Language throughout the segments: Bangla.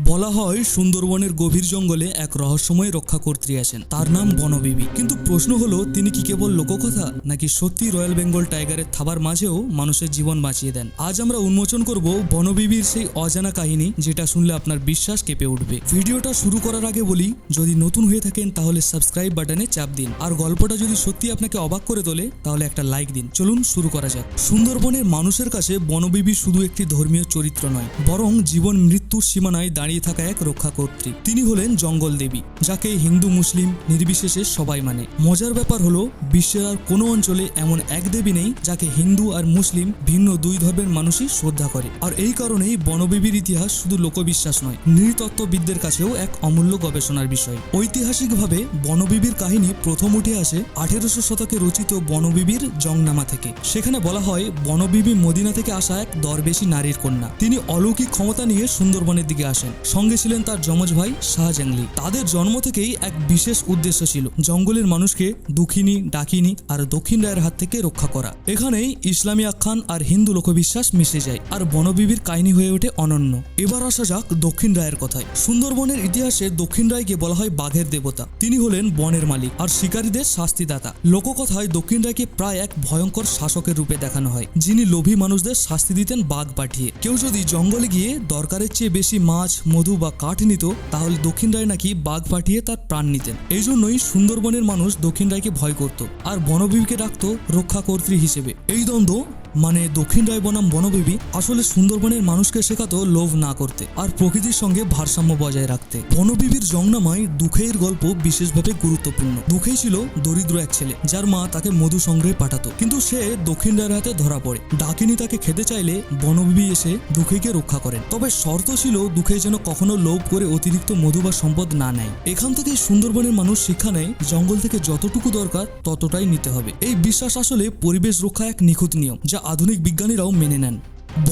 বলা হয়, সুন্দরবনের গভীর জঙ্গলে এক রহস্যময় রক্ষাকর্ত্রী আছেন। তার নাম বনবিবি। কিন্তু প্রশ্ন হলো, তিনি কি কেবল লোককথা, নাকি সত্যি রয়্যাল বেঙ্গল টাইগারের থাবার মাঝেও মানুষের জীবন বাঁচিয়ে দেন? আজ আমরা উন্মোচন করব বনবিবির সেই অজানা কাহিনী, যেটা শুনলে আপনার বিশ্বাস কেঁপে উঠবে। ভিডিওটা শুরু করার আগে বলি, যদি নতুন হয়ে থাকেন, তাহলে সাবস্ক্রাইব বাটনে চাপ দিন। আর গল্পটা যদি সত্যি আপনাকে অবাক করে তোলে, তাহলে একটা লাইক দিন। চলুন শুরু করা যাক। সুন্দরবনের মানুষের কাছে বনবিবি শুধু একটি ধর্মীয় চরিত্র নয়, বরং জীবন মৃত্যুর সীমানায় দাঁড়িয়ে থাকা এক রক্ষাকর্ত্রী তিনি হলেন জঙ্গল দেবী, যাকে হিন্দু মুসলিম নির্বিশেষে সবাই মানে। মজার ব্যাপার হলো, বিশ্বের আর কোনো অঞ্চলে এমন এক দেবী নেই যাকে হিন্দু আর মুসলিম ভিন্ন দুই ধর্মের মানুষই শ্রদ্ধা করে। আর এই কারণেই বনবিবির ইতিহাস শুধু লোকবিশ্বাস নয়, নৃতত্ত্ববিদদের কাছেও এক অমূল্য গবেষণার বিষয়। ঐতিহাসিকভাবে বনবিবির কাহিনী প্রথম উঠে আসে আঠেরোশো শতকে রচিত বনবিবির জংনামা থেকে। সেখানে বলা হয়, বনবিবি মদিনা থেকে আসা এক দরবেশী নারীর কন্যা। তিনি অলৌকিক ক্ষমতা নিয়ে সুন্দরবনের দিকে আসেন। সঙ্গে ছিলেন তার যমজ ভাই শাহজাংলি তাদের জন্ম থেকেই এক বিশেষ উদ্দেশ্য ছিল, জঙ্গলের মানুষকে দুঃখিনী, ডাকিনী আর দক্ষিণ রায়ের হাত থেকে রক্ষা করা। এখানেই ইসলামী আখ্যান আর হিন্দু লোকবিশ্বাস মিশে যায় আর বনবিবির কাহিনী হয়ে ওঠে অনন্য। এবার আসা যাক দক্ষিণ রায়ের কথায়। সুন্দরবনের ইতিহাসে দক্ষিণ রায়কে বলা হয় বাঘের দেবতা। তিনি হলেন বনের মালিক আর শিকারীদের শাস্তিদাতা। লোককথায় দক্ষিণ রায়কে প্রায় এক ভয়ঙ্কর শাসকের রূপে দেখানো হয়, যিনি লোভী মানুষদের শাস্তি দিতেন বাঘ পাঠিয়ে। কেউ যদি জঙ্গলে গিয়ে দরকারের চেয়ে বেশি মাছ মধু বা কাঠ নিত, তাহলে দক্ষিণ রায় নাকি বাঘ পাঠিয়ে তার প্রাণ নিতেন। এই জন্যই সুন্দরবনের মানুষ দক্ষিণ রায়কে ভয় করত আর বনবিবিকে ডাকত রক্ষাকর্ত্রী হিসেবে। এই দ্বন্দ্ব মানে দক্ষিণ রায় বনাম বনবিবি আসলে সুন্দরবনের মানুষকে শেখাতো লোভ না করতে আর প্রকৃতির সঙ্গে ভারসাম্য বজায় রাখতে। বনবিবির জংনামায় দুঃখের গল্প বিশেষভাবে গুরুত্বপূর্ণ। দুঃখেই ছিল দরিদ্র এক ছেলে, যার মা তাকে মধু সংগ্রহে পাঠাতো। কিন্তু সে দক্ষিণ রায়ের হাতে ধরা পড়ে। ডাকিনী তাকে খেতে চাইলে বনবিবি এসে দুঃখীকে রক্ষা করেন। তবে শর্ত ছিল দুঃখে যেন কখনো লোভ করে অতিরিক্ত মধু বা সম্পদ না নেয়। এখান থেকে সুন্দরবনের মানুষ শিক্ষা নেয়, জঙ্গল থেকে যতটুকু দরকার ততটাই নিতে হবে। এই বিশ্বাস আসলে পরিবেশ রক্ষা এক নিখুঁত নিয়ম, যা আধুনিক বিজ্ঞানীরাও মেনে নেন।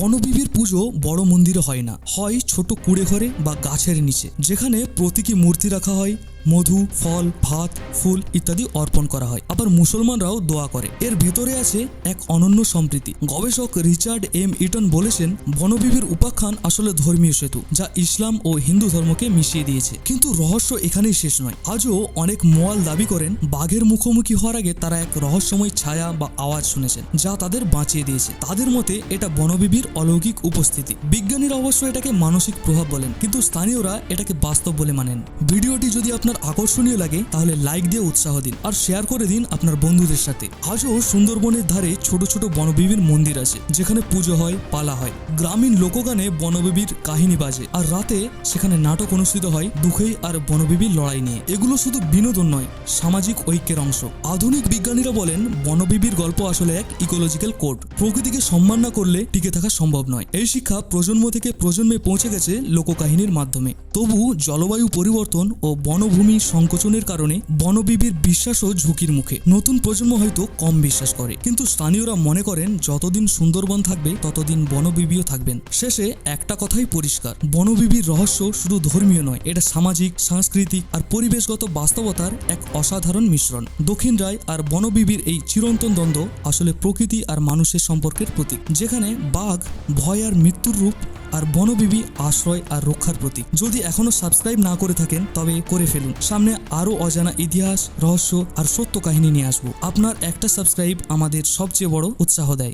বনবিবির পুজো বড় মন্দিরে হয় না। হয় ছোট কুড়ে ঘরে বা গাছের নিচে, যেখানে প্রতীকী মূর্তি রাখা হয়। মধু, ফল, ভাত, ফুল ইত্যাদি অর্পণ করা হয়। আবার মুসলমানরাও দোয়া করে। এর ভেতরে আছে এক অনন্য সম্প্রীতি। গবেষক রিচার্ড এম ইটন বলেছেন, বনবিবির উপাখ্যান আসলে ধর্মীয় সেতু, যা ইসলাম ও হিন্দু ধর্মকে মিশিয়ে দিয়েছে। কিন্তু রহস্য এখানেই শেষ নয়। আজও অনেক মোয়াল দাবি করেন, বাঘের মুখোমুখি হওয়ার আগে তারা এক রহস্যময় ছায়া বা আওয়াজ শুনেছেন, যা তাদের বাঁচিয়ে দিয়েছে। তাদের মতে, এটা বনবিবির অলৌকিক উপস্থিতি। বিজ্ঞানীরা অবশ্য এটাকে মানসিক প্রভাব বলেন, কিন্তু স্থানীয়রা এটাকে বাস্তব বলে মানেন। ভিডিওটি যদি আপনার আকর্ষণীয় লাগে, তাহলে লাইক দিয়ে উৎসাহ দিন আর শেয়ার করে দিন আপনার বন্ধুদের সাথে। আজও সুন্দরবনের ধারে ছোট ছোট বনবিবির মন্দির আছে, যেখানে পুজো হয়, পালা হয়। গ্রামীণ লোকগানে বনবিবির কাহিনী বাজে আর রাতে সেখানে নাটক অনুষ্ঠিত হয় দুঃখেই আর বনবিবির লড়াই নিয়ে। এগুলো শুধু বিনোদন নয়, সামাজিক ঐক্যের অংশ। আধুনিক বিজ্ঞানীরা বলেন, বনবিবির গল্প আসলে এক ইকোলজিক্যাল কোড প্রকৃতিকে সম্মান না করলে টিকে থাকা সম্ভব নয়। এই শিক্ষা প্রজন্ম থেকে প্রজন্মে পৌঁছে গেছে লোককাহিনীর মাধ্যমে। তবু জলবায়ু পরিবর্তন ও বনভূমি সংকোচনের কারণে বনবিবির বিশ্বাসও ঝুঁকির মুখে। নতুন প্রজন্ম হয়তো কম বিশ্বাস করে। কিন্তু স্থানীয়রা মনে করেন, যতদিন সুন্দরবন থাকবে, ততদিন বনবিবিও থাকবেন। শেষে একটা কথাই পরিষ্কার, বনবিবির রহস্য শুধু ধর্মীয় নয়, এটা সামাজিক, সাংস্কৃতিক আর পরিবেশগত বাস্তবতার এক অসাধারণ মিশ্রণ। দক্ষিণ রায় আর বনবিবির এই চিরন্তন দ্বন্দ্ব আসলে প্রকৃতি আর মানুষের সম্পর্কের প্রতীক, যেখানে বাঘ, ভয় আর মৃত্যুর রূপ আর বনবিবি আশ্রয় আর রক্ষার প্রতীক। যদি এখনও সাবস্ক্রাইব না করে থাকেন, তবে করে ফেলুন। সামনে আরও অজানা ইতিহাস, রহস্য আর সত্য কাহিনী নিয়ে আসব। আপনার একটা সাবস্ক্রাইব আমাদের সবচেয়ে বড় উৎসাহ দেয়।